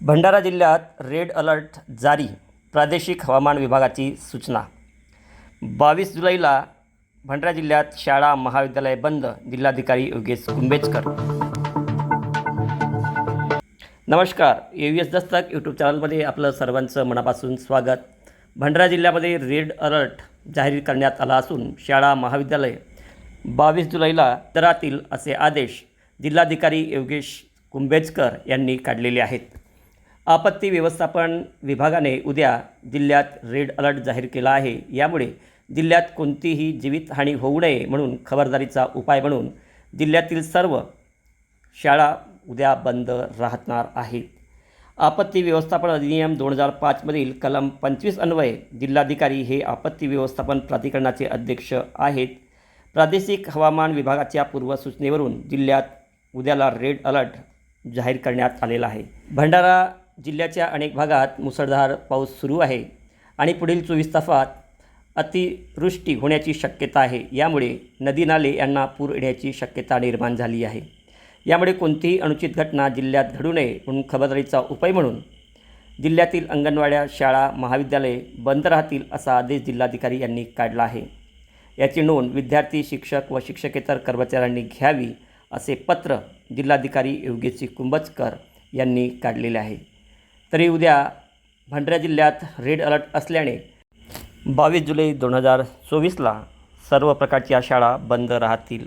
भंडारा जिल्ह्यात red alert जारी प्रादेशिक हवामान विभागाची सूचना. बावीस जुलैला भंडारा जिल्ह्यात शाळा महाविद्यालय बंद जिल्हाधिकारी योगेश कुंभेजकर. नमस्कार A V S Dastak YouTube चॅनलमध्ये आपलं सर्वांचं मनापासून स्वागत. भंडारा जिल्ह्यामध्ये रेड अलर्ट जाहीर करण्यात आला असून शाळा महाविद्यालय बावीस जुलैला दरातील असे आदेश जिल्हाधिकारी योगेश कुंभेजकर यांनी काढलेले आहेत. आपत्ती व्यवस्थापन विभागाने उद्या जिल्ह्यात रेड अलर्ट जाहीर केला आहे. यामुळे जिल्ह्यात कोणतीही जीवितहानी होऊ नये म्हणून खबरदारीचा उपाय म्हणून जिल्ह्यातील सर्व शाळा उद्या बंद राहणार आहेत. आपत्ती व्यवस्थापन अधिनियम दोन हजार पाचमधील कलम पंचवीस अन्वये जिल्हाधिकारी हे आपत्ती व्यवस्थापन प्राधिकरणाचे अध्यक्ष आहेत. प्रादेशिक हवामान विभागाच्या पूर्वसूचनेवरून जिल्ह्यात उद्याला रेड अलर्ट जाहीर करण्यात आलेला आहे. भंडारा जिल्ह्याच्या अनेक भागात मुसळधार पाऊस सुरू आहे आणि पुढील चोवीस तासात अतिवृष्टी होण्याची शक्यता आहे. यामुळे नदी नाले यांना पूर येण्याची शक्यता निर्माण झाली आहे. यामुळे कोणतीही अनुचित घटना जिल्ह्यात घडू नये म्हणून खबरदारीचा उपाय म्हणून जिल्ह्यातील अंगणवाड्या शाळा महाविद्यालये बंद राहतील असा आदेश जिल्हाधिकारी यांनी काढला आहे. याची नोंद विद्यार्थी शिक्षक व शिक्षकेतर कर्मचाऱ्यांनी घ्यावी असे पत्र जिल्हाधिकारी योगेशी कुंभजकर यांनी काढलेले आहे. तरी उद्या भंडारा जिल्ह्यात रेड अलर्ट असल्याने बावीस जुलै दोन हजार चोवीसला सर्व प्रकारच्या शाळा बंद राहतील.